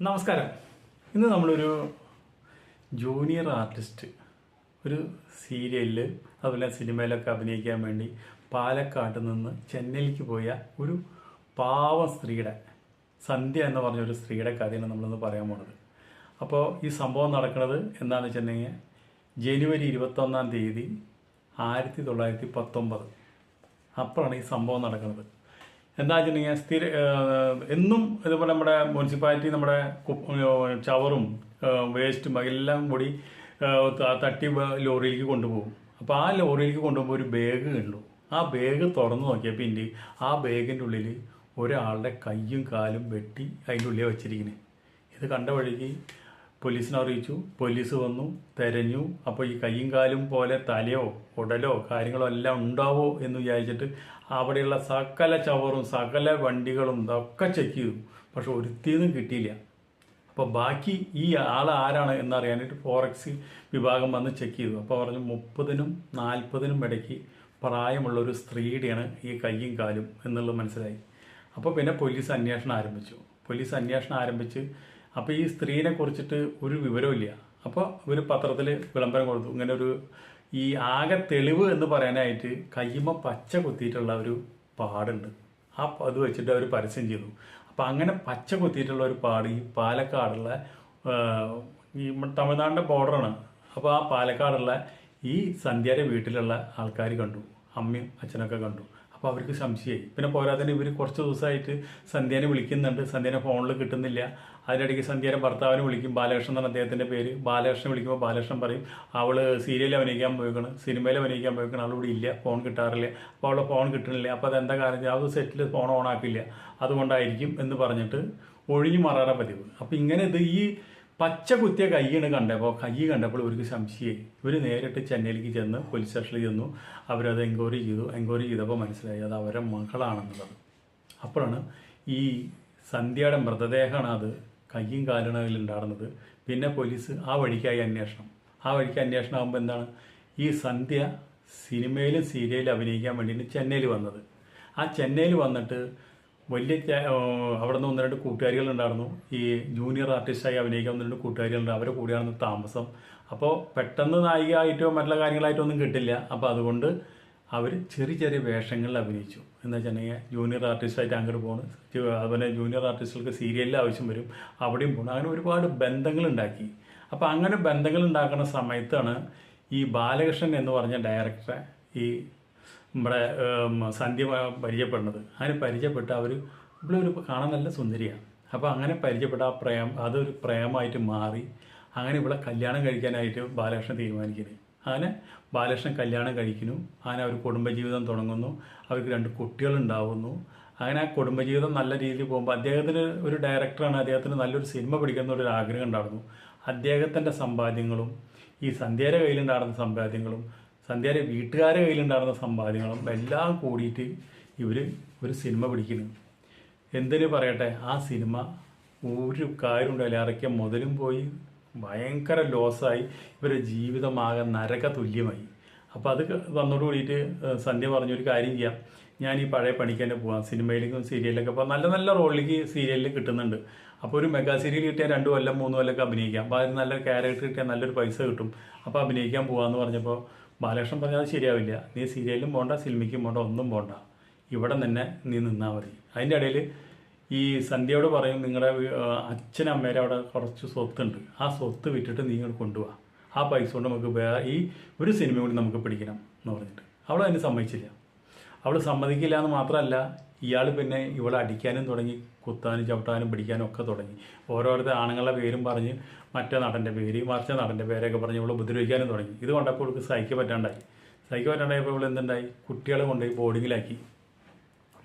നമസ്കാരം. ഇന്ന് നമ്മളൊരു ജൂനിയർ ആർട്ടിസ്റ്റ് ഒരു സീരിയലിൽ അതുപോലെ സിനിമയിലൊക്കെ അഭിനയിക്കാൻ വേണ്ടി പാലക്കാട്ട് നിന്ന് ചെന്നൈയിലേക്ക് പോയ ഒരു പാവ സ്ത്രീയുടെ സന്ധ്യ എന്ന് പറഞ്ഞ ഒരു സ്ത്രീയുടെ കഥയാണ് നമ്മളിന്ന് പറയാൻ പോണത്. അപ്പോൾ ഈ സംഭവം നടക്കുന്നത് എന്താണെന്ന് വെച്ചിട്ടുണ്ടെങ്കിൽ ജനുവരി ഇരുപത്തൊന്നാം തീയതി ആയിരത്തി തൊള്ളായിരത്തി പത്തൊമ്പത്. അപ്പോഴാണ് ഈ സംഭവം നടക്കുന്നത് എന്താ വെച്ചിട്ടുണ്ടെങ്കിൽ സ്ഥിര എന്നും ഇതുപോലെ നമ്മുടെ മുനിസിപ്പാലിറ്റി നമ്മുടെ ചവറും വേസ്റ്റും എല്ലാം കൂടി തട്ടി ലോറിയിലേക്ക് കൊണ്ടുപോകും. അപ്പോൾ ആ ലോറിയിലേക്ക് കൊണ്ടുപോകുമ്പോൾ ഒരു ബാഗ് കണ്ടു. ആ ബാഗ് തുറന്ന് നോക്കിയപ്പോൾ ഇന്റെ ആ ബാഗിന്റെ ഉള്ളിൽ ഒരാളുടെ കയ്യും കാലും വെട്ടി അതിന്റെ ഉള്ളിൽ വെച്ചിരിക്കുന്നത് ഇത് കണ്ട വഴിക്ക് പോലീസിനെ അറിയിച്ചു. പോലീസ് വന്നു തെരഞ്ഞു. അപ്പോൾ ഈ കയ്യും കാലും പോലെ തലയോ ഉടലോ കാര്യങ്ങളോ എല്ലാം ഉണ്ടാവോ എന്ന് വിചാരിച്ചിട്ട് അവിടെയുള്ള സകല ചവറും സകല വണ്ടികളും ഇതൊക്കെ ചെക്ക് ചെയ്തു. പക്ഷെ ഒരുത്തിന്നും കിട്ടിയില്ല. അപ്പോൾ ബാക്കി ഈ ആൾ ആരാണ് എന്നറിയാനായിട്ട് ഫോറക്സ് വിഭാഗം വന്ന് ചെക്ക് ചെയ്തു. അപ്പോൾ പറഞ്ഞു മുപ്പതിനും നാൽപ്പതിനും ഇടയ്ക്ക് പ്രായമുള്ള ഒരു സ്ത്രീയുടെയാണ് ഈ കയ്യും കാലും എന്നുള്ളത് മനസ്സിലായി. അപ്പോൾ പിന്നെ പോലീസ് അന്വേഷണം ആരംഭിച്ചു. പോലീസ് അന്വേഷണം ആരംഭിച്ച് അപ്പോൾ ഈ സ്ത്രീനെ കുറിച്ചിട്ട് ഒരു വിവരമില്ല അപ്പോൾ ഇവർ പത്രത്തിൽ വിളംബരം കൊടുത്തു. ഇങ്ങനെ ഒരു ഈ ആകെ തെളിവ് എന്ന് പറയാനായിട്ട് കയ്യുമ്മ പച്ച കുത്തിയിട്ടുള്ള ഒരു പാടുണ്ട്. ആ അത് വെച്ചിട്ട് അവർ പരസ്യം ചെയ്തു. അപ്പം അങ്ങനെ പച്ച കുത്തിയിട്ടുള്ള ഒരു പാട് ഈ പാലക്കാടുള്ള ഈ തമിഴ്നാടിന്റെ ബോർഡറാണ്. അപ്പോൾ ആ പാലക്കാടുള്ള ഈ സന്ധ്യയുടെ വീട്ടിലുള്ള ആൾക്കാർ കണ്ടു. അമ്മയും അച്ഛനൊക്കെ കണ്ടു. അപ്പോൾ അവർക്ക് സംശയമായി പിന്നെ പോരാതെ ഇവർ കുറച്ച് ദിവസമായിട്ട് സന്ധ്യാനെ വിളിക്കുന്നുണ്ട്. സന്ധ്യാനെ ഫോണിൽ കിട്ടുന്നില്ല. അതിനിടയ്ക്ക് സന്ധ്യാനെ ഭർത്താവിനെ വിളിക്കും. ബാലകൃഷ്ണൻ എന്നാണ് അദ്ദേഹത്തിന്റെ പേര്. ബാലകൃഷ്ണൻ വിളിക്കുമ്പോൾ ബാലകൃഷ്ണൻ പറയും അവൾ സീരിയലിൽ അഭിനയിക്കാൻ പോയിക്കണം. സിനിമയിൽ അഭിനയിക്കാൻ പോയിക്കണം. അവളിവിടെ ഇല്ല. ഫോൺ കിട്ടാറില്ല. അപ്പോൾ അവളെ ഫോൺ കിട്ടണില്ല അപ്പോൾ അതെന്താ കാര്യം അത് സെറ്റിൽ ഫോൺ ഓൺ ആക്കില്ല. അതുകൊണ്ടായിരിക്കും എന്ന് പറഞ്ഞിട്ട് ഒഴിഞ്ഞു മാറാറാണ് പതിവ്. അപ്പോൾ ഇങ്ങനെ ഇത് ഈ പച്ച കുത്തിയ കൈയാണ് കണ്ടപ്പോൾ കൈ കണ്ടപ്പോൾ ഇവർക്ക് സംശയമായി. ഇവർ നേരിട്ട് ചെന്നൈയിലേക്ക് ചെന്ന് പോലീസ് സ്റ്റേഷനിൽ ചെന്നു. അവരത് എൻക്വയറി ചെയ്തു. എൻക്വയറി ചെയ്തപ്പോൾ മനസ്സിലായി അത് അവരെ മകളാണെന്നുള്ളത്. അപ്പോഴാണ് ഈ സന്ധ്യയുടെ മൃതദേഹമാണ് അത് കയ്യും കാലണകളിൽ ഉണ്ടാകുന്നത് പിന്നെ പോലീസ് ആ വഴിക്കായി അന്വേഷണം. ആ വഴിക്ക് അന്വേഷണം ആകുമ്പോൾ എന്താണ്? ഈ സന്ധ്യ സിനിമയിലും സീരിയലിലും അഭിനയിക്കാൻ വേണ്ടിയിട്ട് ചെന്നൈയിൽ വന്നത്. ആ ചെന്നൈയിൽ വന്നിട്ട് വലിയ അവിടെ നിന്ന് ഒന്ന് രണ്ട് കൂട്ടുകാരികളുണ്ടായിരുന്നു ഈ ജൂനിയർ ആർട്ടിസ്റ്റായി അഭിനയിക്കാൻ ഒന്ന് രണ്ട് കൂട്ടുകാരികളുണ്ട് അവരെ കൂടിയാണ് താമസം. അപ്പോൾ പെട്ടെന്ന് നായികയായിട്ടോ മറ്റുള്ള കാര്യങ്ങളായിട്ടോ ഒന്നും കിട്ടില്ല. അപ്പോൾ അതുകൊണ്ട് അവർ ചെറിയ ചെറിയ വേഷങ്ങളിൽ അഭിനയിച്ചു. എന്ന് വെച്ചിട്ടുണ്ടെങ്കിൽ ജൂനിയർ ആർട്ടിസ്റ്റായിട്ട് അങ്ങോട്ട് പോകണം അതുപോലെ ജൂനിയർ ആർട്ടിസ്റ്റുകൾക്ക് സീരിയലിൽ ആവശ്യം വരും. അവിടെയും പോകണം അങ്ങനെ ഒരുപാട് ബന്ധങ്ങൾ ഉണ്ടാക്കി. അപ്പോൾ അങ്ങനെ ബന്ധങ്ങൾ ഉണ്ടാക്കുന്ന സമയത്താണ് ഈ ബാലകൃഷ്ണൻ എന്ന് പറഞ്ഞ ഡയറക്ടറെ ഈ നമ്മുടെ സന്ധ്യ പരിചയപ്പെടുന്നത്. അങ്ങനെ പരിചയപ്പെട്ട് അവർ ഒരു കാണാൻ നല്ല സുന്ദരിയാണ്. അപ്പോൾ അങ്ങനെ പരിചയപ്പെട്ട ആ പ്രേം അതൊരു പ്രേമമായിട്ട് മാറി അങ്ങനെ ഇവിടെ കല്യാണം കഴിക്കാനായിട്ട് ബാലകൃഷ്ണൻ തീരുമാനിക്കുന്നത് അങ്ങനെ ബാലകൃഷ്ണൻ കല്യാണം കഴിക്കുന്നു. അങ്ങനെ അവർ കുടുംബജീവിതം തുടങ്ങുന്നു. അവർക്ക് രണ്ട് കുട്ടികളുണ്ടാവുന്നു. അങ്ങനെ ആ കുടുംബജീവിതം നല്ല രീതിയിൽ പോകുമ്പോൾ അദ്ദേഹത്തിന് ഒരു ഡയറക്ടറാണ് അദ്ദേഹത്തിന് നല്ലൊരു സിനിമ പിടിക്കുന്ന ഒരു ആഗ്രഹം ഉണ്ടായിരുന്നു. അദ്ദേഹത്തിന്റെ സമ്പാദ്യങ്ങളും ഈ സന്ധ്യയുടെ കയ്യിലുണ്ടായിരുന്ന സമ്പാദ്യങ്ങളും സന്ധ്യയുടെ വീട്ടുകാരെ കയ്യിലുണ്ടായിരുന്ന സമ്പാദ്യങ്ങളും എല്ലാം കൂടിയിട്ട് ഇവർ ഒരു സിനിമ പിടിക്കുന്നു. എന്തിനു പറയട്ടെ? ആ സിനിമ ഒരു കാര്യം ഉണ്ടായില്ല ഇറക്കിയ മുതലും പോയി ഭയങ്കര ലോസായി. ഇവരുടെ ജീവിതമാകെ നരക തുല്യമായി. അപ്പോൾ അത് വന്നോട് കൂടിയിട്ട് സന്ധ്യ സന്ധ്യ പറഞ്ഞൊരു കാര്യം ചെയ്യാം. ഞാൻ ഈ പഴയ പണിക്ക് തന്നെ പോവാം. സിനിമയിലേക്കും സീരിയലിലൊക്കെ അപ്പോൾ നല്ല നല്ല റോളിലേക്ക് സീരിയലിൽ കിട്ടുന്നുണ്ട്. അപ്പോൾ ഒരു മെഗാ സീരിയൽ കിട്ടിയാൽ രണ്ട് കൊല്ലം മൂന്ന് കൊല്ലമൊക്കെ അഭിനയിക്കാം. അപ്പോൾ അതിന് നല്ല ക്യാരക്ടർ കിട്ടിയാൽ നല്ലൊരു പൈസ കിട്ടും. അപ്പോൾ അഭിനയിക്കാൻ പോകാമെന്ന് പറഞ്ഞപ്പോൾ ബാലകൃഷ്ണൻ പറഞ്ഞാൽ അത് ശരിയാവില്ല. നീ സീരിയലിലും പോകണ്ട സിനിമയ്ക്കും പോകണ്ട ഒന്നും പോകണ്ട ഇവിടെ തന്നെ നീ നിന്നാൽ മതി. അതിന്റെ ഇടയിൽ ഈ സന്ധ്യയോട് പറയും നിങ്ങളുടെ അച്ഛനും അമ്മേരെ അവിടെ കുറച്ച് സ്വത്തുണ്ട്. ആ സ്വത്ത് വിറ്റിട്ട് നീ ഇങ്ങോട്ട് കൊണ്ടുപോവാ ആ പൈസ കൊണ്ട് നമുക്ക് വേറെ ഈ ഒരു സിനിമ കൂടി നമുക്ക് പിടിക്കണം എന്ന് പറഞ്ഞിട്ട്. അവൾ അതിന് സമ്മതിച്ചില്ല. അവൾ സമ്മതിക്കില്ല എന്ന് മാത്രമല്ല ഇയാൾ പിന്നെ ഇവളെ അടിക്കാനും തുടങ്ങി കുത്താനും ചവിട്ടാനും പിടിക്കാനും ഒക്കെ തുടങ്ങി. ഓരോരുത്തർ ആണുങ്ങളുടെ പേരും പറഞ്ഞ് മറ്റേ നടന്റെ പേര് മറിച്ച നടന്റെ പേരൊക്കെ പറഞ്ഞ് ഇവളെ ഉപദ്രവിക്കാനും തുടങ്ങി. ഇത് കണ്ടപ്പോൾ ഇവൾക്ക് സഹിക്കാൻ പറ്റാണ്ടായി. സഹിക്കാൻ പറ്റാണ്ടായപ്പോൾ ഇവൾ എന്തുണ്ടായി? കുട്ടികളെ കൊണ്ടുപോയി ബോർഡിങ്ങിലാക്കി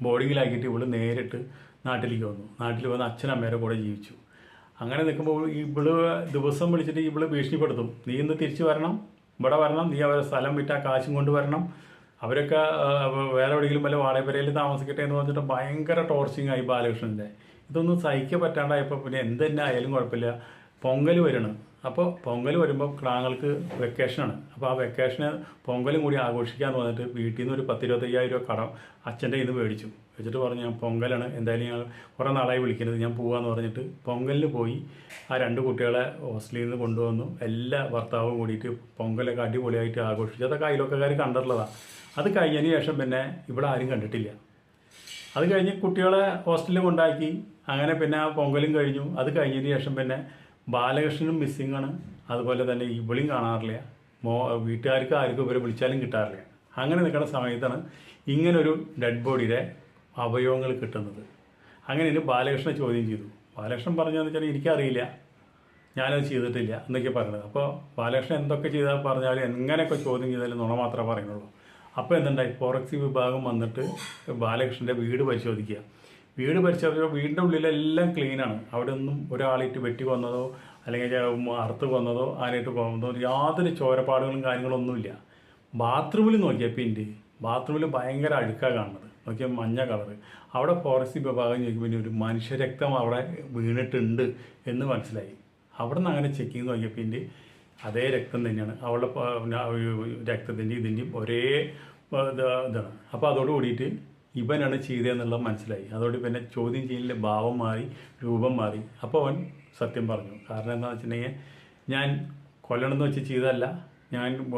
ബോർഡിങ്ങിലാക്കിയിട്ട് ഇവൾ നേരിട്ട് നാട്ടിലേക്ക് വന്നു. നാട്ടിൽ വന്ന് അച്ഛനമ്മേരെ കൂടെ ജീവിച്ചു. അങ്ങനെ നിൽക്കുമ്പോൾ ഇവൾ ദിവസം വിളിച്ചിട്ട് ഇവൾ ഭീഷണിപ്പെടുത്തും. നീ ഇന്ന് തിരിച്ചു വരണം. ഇവിടെ വരണം. നീ അവരെ സ്ഥലം വിറ്റ് ആ കാശും കൊണ്ട് വരണം. അവരൊക്കെ വേറെ എവിടെയെങ്കിലും വല്ല വാടകപ്പരയിൽ താമസിക്കട്ടെ എന്ന് പറഞ്ഞിട്ട് ഭയങ്കര ടോർച്ചിങ് ആയി ബാലകൃഷ്ണന്റെ. ഇതൊന്നും സഹിക്കാൻ പറ്റാണ്ടായപ്പോൾ പിന്നെ എന്ത് തന്നെ ആയാലും കുഴപ്പമില്ല. പൊങ്കൽ വരണം. അപ്പോൾ പൊങ്കൽ വരുമ്പോൾ ക്ലാങ്ങൾക്ക് വെക്കേഷനാണ്. അപ്പോൾ ആ വെക്കേഷന് പൊങ്കലും കൂടി ആഘോഷിക്കാന്ന് പറഞ്ഞിട്ട് വീട്ടിൽ നിന്ന് ഒരു പത്തിരുപത്തയ്യായിരം രൂപ കടം അച്ഛന്റെ ഇത് മേടിച്ചു. വെച്ചിട്ട് പറഞ്ഞു ഞാൻ പൊങ്കലാണ്. എന്തായാലും ഞാൻ കുറേ നാളായി വിളിക്കുന്നത് ഞാൻ പോവാന്ന് പറഞ്ഞിട്ട് പൊങ്കലിന് പോയി ആ രണ്ട് കുട്ടികളെ ഹോസ്റ്റലിൽ നിന്ന് കൊണ്ടുവന്നു. എല്ലാ ഭർത്താവും കൂടിയിട്ട് പൊങ്കലൊക്കെ അടിപൊളിയായിട്ട് ആഘോഷിച്ചു. അതൊക്കെ അയലൊക്കെക്കാർ കണ്ടിട്ടുള്ളതാണ് അത് കഴിഞ്ഞതിന് ശേഷം പിന്നെ ഇവിടെ ആരും കണ്ടിട്ടില്ല. അത് കഴിഞ്ഞ് കുട്ടികളെ ഹോസ്റ്റലിൽ കൊണ്ടാക്കി. അങ്ങനെ പിന്നെ ആ പൊങ്കലും കഴിഞ്ഞു. അത് കഴിഞ്ഞതിന് ശേഷം പിന്നെ ബാലകൃഷ്ണനും മിസ്സിംഗ് ആണ്. അതുപോലെ തന്നെ ഇവിളിയും കാണാറില്ല. മോ വീട്ടുകാർക്ക് ആർക്കും ഇവരെ വിളിച്ചാലും കിട്ടാറില്ല. അങ്ങനെ നിൽക്കുന്ന സമയത്താണ് ഇങ്ങനൊരു ഡെഡ് ബോഡിയുടെ അവയവങ്ങൾ കിട്ടുന്നത്. അങ്ങനെ ഇത് ബാലകൃഷ്ണനെ ചോദ്യം ചെയ്തു. ബാലകൃഷ്ണൻ പറഞ്ഞതെന്ന് വെച്ചാൽ എനിക്കറിയില്ല. ഞാനത് ചെയ്തിട്ടില്ല എന്നൊക്കെ പറയുന്നത്. അപ്പോൾ ബാലകൃഷ്ണൻ എന്തൊക്കെ ചെയ്താൽ പറഞ്ഞാലും എങ്ങനെയൊക്കെ ചോദ്യം ചെയ്താലും നുണ മാത്രമേ പറയുന്നുള്ളൂ. അപ്പോൾ എന്തുണ്ടായി? ഫോറക്സി വിഭാഗം വന്നിട്ട് ബാലകൃഷ്ണന്റെ വീട് പരിശോധിക്കുക. വീട് പരിശോധിച്ചപ്പോൾ വീടിന്റെ ഉള്ളിലെല്ലാം ക്ലീനാണ് അവിടെ ഒന്നും ഒരാളിട്ട് വെട്ടി വന്നതോ അല്ലെങ്കിൽ അറുത്ത് വന്നതോ ആരായിട്ട് പോകുന്നതോ യാതൊരു ചോരപ്പാടുകളും കാര്യങ്ങളൊന്നുമില്ല. ബാത്റൂമിൽ നോക്കിയാൽ പിന്നെ ബാത്റൂമിൽ ഭയങ്കര അഴുക്കാണ് കാണുന്നത്. നോക്കിയാൽ മഞ്ഞ കളറ് അവിടെ ഫോറസ്റ്റ് വിഭാഗം ചോദിക്കുമ്പോൾ പിന്നെ ഒരു മനുഷ്യരക്തം അവിടെ വീണിട്ടുണ്ട് എന്ന് മനസ്സിലായി. അവിടെ നിന്ന് അങ്ങനെ ചെക്ക് ചെയ്ത് നോക്കിയപ്പോൾ പിന്നെ അതേ രക്തം തന്നെയാണ്. അവളുടെ രക്തത്തിന്റെ ഇതിന്റെയും ഒരേ ഇതാണ്. അപ്പോൾ അതോട് കൂടിയിട്ട് ഇവനാണ് ചെയ്തതെന്നുള്ളത് മനസ്സിലായി. അതോട് പിന്നെ ചോദ്യം ചെയ്യലിന്റെ ഭാവം മാറി രൂപം മാറി. അപ്പോൾ അവൻ സത്യം പറഞ്ഞു. കാരണം എന്താണെന്ന് വെച്ചിട്ടുണ്ടെങ്കിൽ ഞാൻ കൊല്ലണമെന്ന് വെച്ച് ചെയ്തതല്ല. ഞാൻ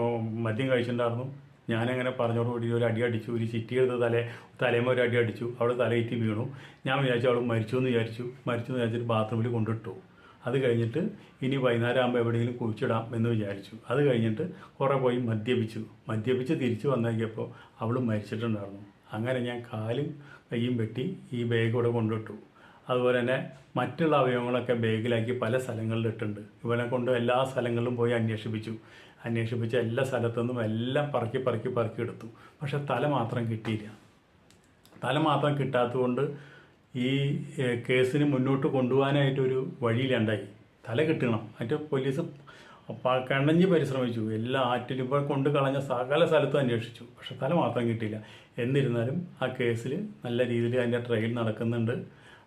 മദ്യം കഴിച്ചിട്ടുണ്ടായിരുന്നു. ഞാനങ്ങനെ പറഞ്ഞോടുകൂടി ഒരു അടി അടിച്ചു ഒരു ചിറ്റി എടുത്ത് തലേ തലേമ ഒരു അടി അടിച്ചു. അവിടെ തലയിറ്റി വീണു. ഞാൻ വിചാരിച്ചു അവൾ മരിച്ചു എന്ന് വിചാരിച്ചു. മരിച്ചു എന്ന് വിചാരിച്ചിട്ട് ബാത്റൂമിൽ കൊണ്ടിട്ടു അത് കഴിഞ്ഞിട്ട് ഇനി വൈകുന്നേരം ആകുമ്പോൾ എവിടെയെങ്കിലും കുഴിച്ചിടാം എന്ന് വിചാരിച്ചു. അത് കഴിഞ്ഞിട്ട് കുറേ പോയി മദ്യപിച്ചു. മദ്യപിച്ച് തിരിച്ചു വന്നേക്കിയപ്പോൾ അവൾ മരിച്ചിട്ടുണ്ടായിരുന്നു. അങ്ങനെ ഞാൻ കാലും കയ്യും വെട്ടി ഈ ബാഗ് കൂടെ കൊണ്ടിട്ടു അതുപോലെ തന്നെ മറ്റുള്ള അവയവങ്ങളൊക്കെ ബാഗിലാക്കി പല സ്ഥലങ്ങളിൽ ഇട്ടുണ്ട് ഇവനെ കൊണ്ട് എല്ലാ സ്ഥലങ്ങളിലും പോയി അന്വേഷിപ്പിച്ചു. അന്വേഷിപ്പിച്ച എല്ലാ സ്ഥലത്തു നിന്നും എല്ലാം പറക്കി പറക്കി പറക്കി എടുത്തു. പക്ഷെ തല മാത്രം കിട്ടിയില്ല. തല മാത്രം കിട്ടാത്തതുകൊണ്ട് ഈ കേസിന് മുന്നോട്ട് കൊണ്ടുപോകാനായിട്ടൊരു വഴിയിലുണ്ടായി തല കിട്ടണം. മറ്റേ പോലീസ് പ- കണ്ടഞ്ഞ് പരിശ്രമിച്ചു. എല്ലാ ആറ്റിലും ഇപ്പോൾ കൊണ്ട് കളഞ്ഞ സകല സ്ഥലത്തും അന്വേഷിച്ചു. പക്ഷെ സ്ഥലം മാത്രം കിട്ടിയില്ല. എന്നിരുന്നാലും ആ കേസിൽ നല്ല രീതിയിൽ അതിന്റെ ട്രയൽ നടക്കുന്നുണ്ട്.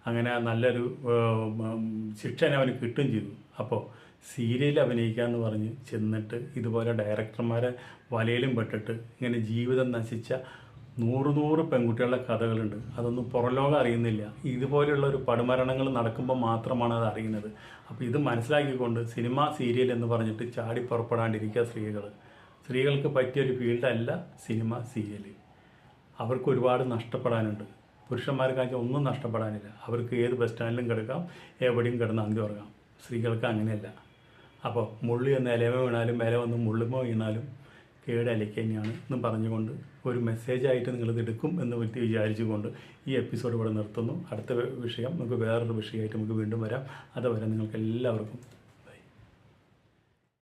അങ്ങനെ നല്ലൊരു ശിക്ഷ അവന് കിട്ടുകയും ചെയ്തു. അപ്പോൾ സീരിയൽ അഭിനയിക്കാമെന്ന് പറഞ്ഞ് ചെന്നിട്ട് ഇതുപോലെ ഡയറക്ടർമാരെ വലയിലും പെട്ടിട്ട് ഇങ്ങനെ ജീവിതം നശിച്ച നൂറ് നൂറ് പെൺകുട്ടികളുടെ കഥകളുണ്ട്. അതൊന്നും പുറംലോകം അറിയുന്നില്ല. ഇതുപോലെയുള്ള ഒരു പടുമരണങ്ങൾ നടക്കുമ്പോൾ മാത്രമാണ് അത് അറിയുന്നത്. അപ്പോൾ ഇത് മനസ്സിലാക്കിക്കൊണ്ട് സിനിമ സീരിയൽ എന്ന് പറഞ്ഞിട്ട് ചാടി പുറപ്പെടാണ്ടിരിക്കുക സ്ത്രീകൾ സ്ത്രീകൾക്ക് പറ്റിയൊരു ഫീൽഡല്ല സിനിമ സീരിയൽ അവർക്ക് ഒരുപാട് നഷ്ടപ്പെടാനുണ്ട്. പുരുഷന്മാർക്കാണെങ്കിൽ ഒന്നും നഷ്ടപ്പെടാനില്ല. അവർക്ക് ഏത് ബസ് സ്റ്റാൻഡിലും കിടക്കാം എവിടെയും കിടന്ന് അന്തി ഉറങ്ങാം. സ്ത്രീകൾക്ക് അങ്ങനെയല്ല. അപ്പോൾ മുള്ളി എന്ന ഇലമ വീണാലും ഇല വന്ന് മുള്ളുമോ വീണാലും കേട് അലയ്ക്ക് തന്നെയാണ് എന്നും പറഞ്ഞുകൊണ്ട് ഒരു മെസ്സേജായിട്ട് നിങ്ങളിത് എടുക്കും എന്ന് വ്യക്തി വിചാരിച്ചുകൊണ്ട് ഈ എപ്പിസോഡ് ഇവിടെ നിർത്തുന്നു. അടുത്ത വിഷയം നമുക്ക് വേറൊരു വിഷയമായിട്ട് നമുക്ക് വീണ്ടും വരാം. അതുവരെ നിങ്ങൾക്ക് എല്ലാവർക്കും